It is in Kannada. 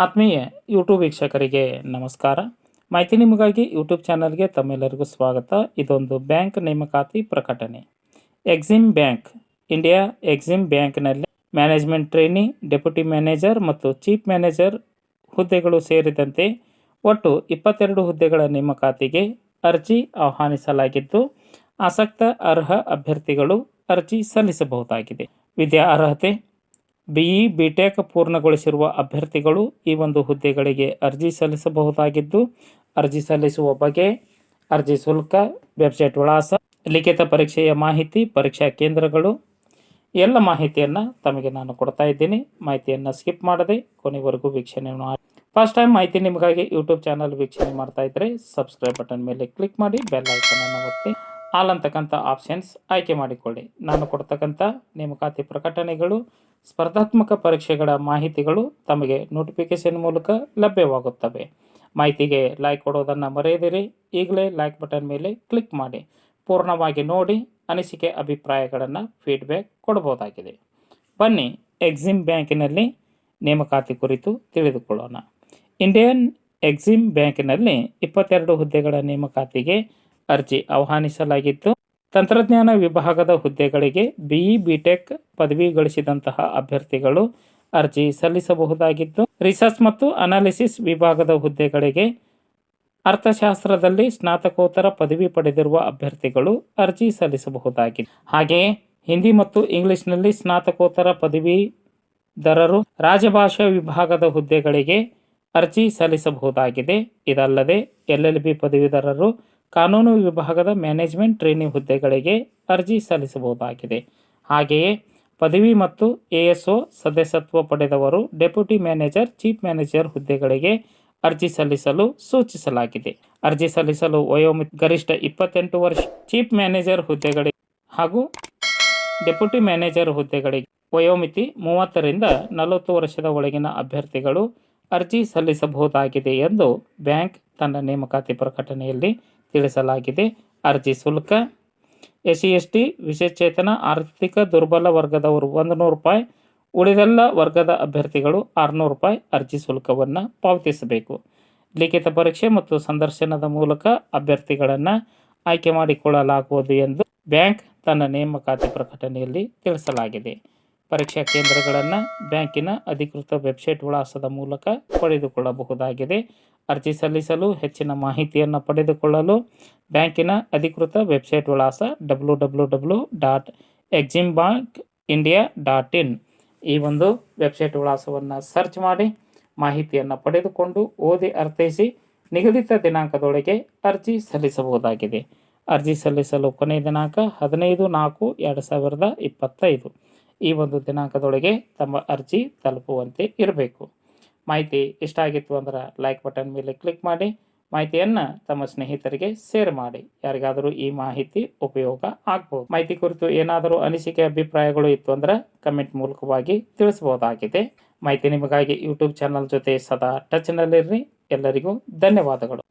ಆತ್ಮೀಯ ಯೂಟ್ಯೂಬ್ ವೀಕ್ಷಕರಿಗೆ ನಮಸ್ಕಾರ. ಮಾಹಿತಿ ನಿಮಗಾಗಿ ಯೂಟ್ಯೂಬ್ ಚಾನಲ್ಗೆ ತಮ್ಮೆಲ್ಲರಿಗೂ ಸ್ವಾಗತ. ಇದೊಂದು ಬ್ಯಾಂಕ್ ನೇಮಕಾತಿ ಪ್ರಕಟಣೆ. ಎಕ್ಸಿಮ್ ಬ್ಯಾಂಕ್ ಇಂಡಿಯಾ ಎಕ್ಸಿಮ್ ಬ್ಯಾಂಕ್ನಲ್ಲಿ ಮ್ಯಾನೇಜ್ಮೆಂಟ್ ಟ್ರೈನಿ ಡೆಪ್ಯೂಟಿ ಮ್ಯಾನೇಜರ್ ಮತ್ತು ಚೀಫ್ ಮ್ಯಾನೇಜರ್ ಹುದ್ದೆಗಳು ಸೇರಿದಂತೆ ಒಟ್ಟು ಇಪ್ಪತ್ತೆರಡು ಹುದ್ದೆಗಳ ನೇಮಕಾತಿಗೆ ಅರ್ಜಿ ಆಹ್ವಾನಿಸಲಾಗಿದ್ದು, ಆಸಕ್ತ ಅರ್ಹ ಅಭ್ಯರ್ಥಿಗಳು ಅರ್ಜಿ ಸಲ್ಲಿಸಬಹುದಾಗಿದೆ. ವಿದ್ಯಾ ಅರ್ಹತೆ ಬಿಇ ಬಿಟೆಕ್ ಪೂರ್ಣಗೊಳಿಸಿರುವ ಅಭ್ಯರ್ಥಿಗಳು ಈ ಒಂದು ಹುದ್ದೆಗಳಿಗೆ ಅರ್ಜಿ ಸಲ್ಲಿಸಬಹುದಾಗಿದ್ದು, ಅರ್ಜಿ ಸಲ್ಲಿಸುವ ಬಗೆ ಅರ್ಜಿ ಶುಲ್ಕ, ವೆಬ್ಸೈಟ್ ವಿಳಾಸ, ಲಿಖಿತ ಪರೀಕ್ಷೆಯ ಮಾಹಿತಿ, ಪರೀಕ್ಷಾ ಕೇಂದ್ರಗಳು, ಎಲ್ಲ ಮಾಹಿತಿಯನ್ನು ತಮಗೆ ನಾನು ಕೊಡ್ತಾ ಇದ್ದೀನಿ. ಮಾಹಿತಿಯನ್ನು ಸ್ಕಿಪ್ ಮಾಡದೆ ಕೊನೆವರೆಗೂ ವೀಕ್ಷಣೆ ಮಾಡಿ. ಫಸ್ಟ್ ಟೈಮ್ ಮಾಹಿತಿ ನಿಮಗಾಗಿ ಯೂಟ್ಯೂಬ್ ಚಾನಲ್ ವೀಕ್ಷಣೆ ಮಾಡ್ತಾ ಇದ್ದರೆ ಸಬ್ಸ್ಕ್ರೈಬ್ ಬಟನ್ ಮೇಲೆ ಕ್ಲಿಕ್ ಮಾಡಿ ಬೆಲ್ ಐಕನನ್ನು ಒತ್ತಿ, ಆಲ್ ಅಂತಕ್ಕಂಥ ಆಪ್ಷನ್ಸ್ ಆಯ್ಕೆ ಮಾಡಿಕೊಳ್ಳಿ. ನಾನು ಕೊಡ್ತಕ್ಕಂಥ ನೇಮಕಾತಿ ಪ್ರಕಟಣೆಗಳು ಸ್ಪರ್ಧಾತ್ಮಕ ಪರೀಕ್ಷೆಗಳ ಮಾಹಿತಿಗಳು ತಮಗೆ ನೋಟಿಫಿಕೇಶನ್ ಮೂಲಕ ಲಭ್ಯವಾಗುತ್ತವೆ. ಮಾಹಿತಿಗೆ ಲೈಕ್ ಕೊಡೋದನ್ನು ಮರೆಯದಿರಿ. ಈಗಲೇ ಲೈಕ್ ಬಟನ್ ಮೇಲೆ ಕ್ಲಿಕ್ ಮಾಡಿ. ಪೂರ್ಣವಾಗಿ ನೋಡಿ ಅನಿಸಿಕೆ ಅಭಿಪ್ರಾಯಗಳನ್ನು ಫೀಡ್ಬ್ಯಾಕ್ ಕೊಡಬಹುದಾಗಿದೆ. ಬನ್ನಿ ಎಕ್ಸಿಮ್ ಬ್ಯಾಂಕಿನಲ್ಲಿ ನೇಮಕಾತಿ ಕುರಿತು ತಿಳಿದುಕೊಳ್ಳೋಣ. ಇಂಡಿಯನ್ ಎಕ್ಸಿಮ್ ಬ್ಯಾಂಕಿನಲ್ಲಿ ಇಪ್ಪತ್ತೆರಡು ಹುದ್ದೆಗಳ ನೇಮಕಾತಿಗೆ ಅರ್ಜಿ ಆಹ್ವಾನಿಸಲಾಗಿದ್ದು ತಂತ್ರಜ್ಞಾನ ವಿಭಾಗದ ಹುದ್ದೆಗಳಿಗೆ ಬಿಇ, ಬಿಟೆಕ್ ಪದವಿ ಗಳಿಸಿದಂತಹ ಅಭ್ಯರ್ಥಿಗಳು ಅರ್ಜಿ ಸಲ್ಲಿಸಬಹುದಾಗಿದ್ದು, ರಿಸರ್ಚ್ ಮತ್ತು ಅನಾಲಿಸಿಸ್ ವಿಭಾಗದ ಹುದ್ದೆಗಳಿಗೆ ಅರ್ಥಶಾಸ್ತ್ರದಲ್ಲಿ ಸ್ನಾತಕೋತ್ತರ ಪದವಿ ಪಡೆದಿರುವ ಅಭ್ಯರ್ಥಿಗಳು ಅರ್ಜಿ ಸಲ್ಲಿಸಬಹುದಾಗಿದೆ. ಹಾಗೆಯೇ ಹಿಂದಿ ಮತ್ತು ಇಂಗ್ಲಿಷ್ನಲ್ಲಿ ಸ್ನಾತಕೋತ್ತರ ಪದವೀಧರರು ರಾಜಭಾಷಾ ವಿಭಾಗದ ಹುದ್ದೆಗಳಿಗೆ ಅರ್ಜಿ ಸಲ್ಲಿಸಬಹುದಾಗಿದೆ. ಇದಲ್ಲದೆ, ಎಲ್ ಎಲ್ ಬಿ ಪದವೀಧರರು ಕಾನೂನು ವಿಭಾಗದ ಮ್ಯಾನೇಜ್ಮೆಂಟ್ ಟ್ರೈನಿಂಗ್ ಹುದ್ದೆಗಳಿಗೆ ಅರ್ಜಿ ಸಲ್ಲಿಸಬಹುದಾಗಿದೆ. ಹಾಗೆಯೇ ಪದವಿ ಮತ್ತು ಎಎಸ್ಒ ಸದಸ್ಯತ್ವ ಪಡೆದವರು ಡೆಪ್ಯೂಟಿ ಮ್ಯಾನೇಜರ್, ಚೀಫ್ ಮ್ಯಾನೇಜರ್ ಹುದ್ದೆಗಳಿಗೆ ಅರ್ಜಿ ಸಲ್ಲಿಸಲು ಸೂಚಿಸಲಾಗಿದೆ. ಅರ್ಜಿ ಸಲ್ಲಿಸಲು ವಯೋಮಿತಿ ಗರಿಷ್ಠ ಇಪ್ಪತ್ತೆಂಟು ವರ್ಷ, ಚೀಫ್ ಮ್ಯಾನೇಜರ್ ಹುದ್ದೆಗಳಿಗೆ ಹಾಗೂ ಡೆಪ್ಯೂಟಿ ಮ್ಯಾನೇಜರ್ ಹುದ್ದೆಗಳಿಗೆ ವಯೋಮಿತಿ ಮೂವತ್ತರಿಂದ ನಲವತ್ತು ವರ್ಷದ ಒಳಗಿನ ಅಭ್ಯರ್ಥಿಗಳು ಅರ್ಜಿ ಸಲ್ಲಿಸಬಹುದಾಗಿದೆ ಎಂದು ಬ್ಯಾಂಕ್ ತನ್ನ ನೇಮಕಾತಿ ಪ್ರಕಟಣೆಯಲ್ಲಿ ತಿಳಿಸಲಾಗಿದೆ. ಅರ್ಜಿ ಶುಲ್ಕ ಎಸ್ ಸಿ ಎಸ್ ಟಿ ವಿಶೇಷಚೇತನ, ಆರ್ಥಿಕ ದುರ್ಬಲ ವರ್ಗದವರು ಒಂದು ನೂರು ರೂಪಾಯಿ, ಉಳಿದೆಲ್ಲ ವರ್ಗದ ಅಭ್ಯರ್ಥಿಗಳು ಆರುನೂರು ರೂಪಾಯಿ ಅರ್ಜಿ ಶುಲ್ಕವನ್ನು ಪಾವತಿಸಬೇಕು. ಲಿಖಿತ ಪರೀಕ್ಷೆ ಮತ್ತು ಸಂದರ್ಶನದ ಮೂಲಕ ಅಭ್ಯರ್ಥಿಗಳನ್ನು ಆಯ್ಕೆ ಮಾಡಿಕೊಳ್ಳಲಾಗುವುದು ಎಂದು ಬ್ಯಾಂಕ್ ತನ್ನ ನೇಮಕಾತಿ ಪ್ರಕಟಣೆಯಲ್ಲಿ ತಿಳಿಸಲಾಗಿದೆ. ಪರೀಕ್ಷಾ ಕೇಂದ್ರಗಳನ್ನು ಬ್ಯಾಂಕಿನ ಅಧಿಕೃತ ವೆಬ್ಸೈಟ್ ವಿಳಾಸದ ಮೂಲಕ ಪಡೆದುಕೊಳ್ಳಬಹುದಾಗಿದೆ. ಅರ್ಜಿ ಸಲ್ಲಿಸಲು ಹೆಚ್ಚಿನ ಮಾಹಿತಿಯನ್ನು ಪಡೆದುಕೊಳ್ಳಲು ಬ್ಯಾಂಕಿನ ಅಧಿಕೃತ ವೆಬ್ಸೈಟ್ ವಿಳಾಸ W W W dot EXIM bank India dot in. ಈ ಒಂದು ವೆಬ್ಸೈಟ್ ವಿಳಾಸವನ್ನು ಸರ್ಚ್ ಮಾಡಿ ಮಾಹಿತಿಯನ್ನು ಪಡೆದುಕೊಂಡು ಓದಿ ಅರ್ಥೈಸಿ ನಿಗದಿತ ದಿನಾಂಕದೊಳಗೆ ಅರ್ಜಿ ಸಲ್ಲಿಸಬಹುದಾಗಿದೆ. ಅರ್ಜಿ ಸಲ್ಲಿಸಲು ಕೊನೆಯ ದಿನಾಂಕ ಹದಿನೈದು ನಾಲ್ಕು ಎರಡು ಸಾವಿರದ ಇಪ್ಪತ್ತೈದು. ಈ ಒಂದು ದಿನಾಂಕದೊಳಗೆ ತಮ್ಮ ಅರ್ಜಿ ತಲುಪುವಂತೆ ಇರಬೇಕು. ಮಾಹಿತಿ ಇಷ್ಟ ಆಗಿತ್ತು ಅಂದ್ರೆ ಲೈಕ್ ಬಟನ್ ಮೇಲೆ ಕ್ಲಿಕ್ ಮಾಡಿ, ಮಾಹಿತಿಯನ್ನು ತಮ್ಮ ಸ್ನೇಹಿತರಿಗೆ ಶೇರ್ ಮಾಡಿ. ಯಾರಿಗಾದರೂ ಈ ಮಾಹಿತಿ ಉಪಯೋಗ ಆಗ್ಬೋದು. ಮಾಹಿತಿ ಕುರಿತು ಏನಾದರೂ ಅನಿಸಿಕೆ, ಅಭಿಪ್ರಾಯಗಳು ಇತ್ತು ಅಂದ್ರೆ ಕಮೆಂಟ್ ಮೂಲಕವಾಗಿ ತಿಳಿಸಬಹುದಾಗಿದೆ. ಮಾಹಿತಿ ನಿಮಗಾಗಿ ಯೂಟ್ಯೂಬ್ ಚಾನಲ್ ಜೊತೆ ಸದಾ ಟಚ್ನಲ್ಲಿರ್ರಿ ಎಲ್ಲರಿಗೂ ಧನ್ಯವಾದಗಳು.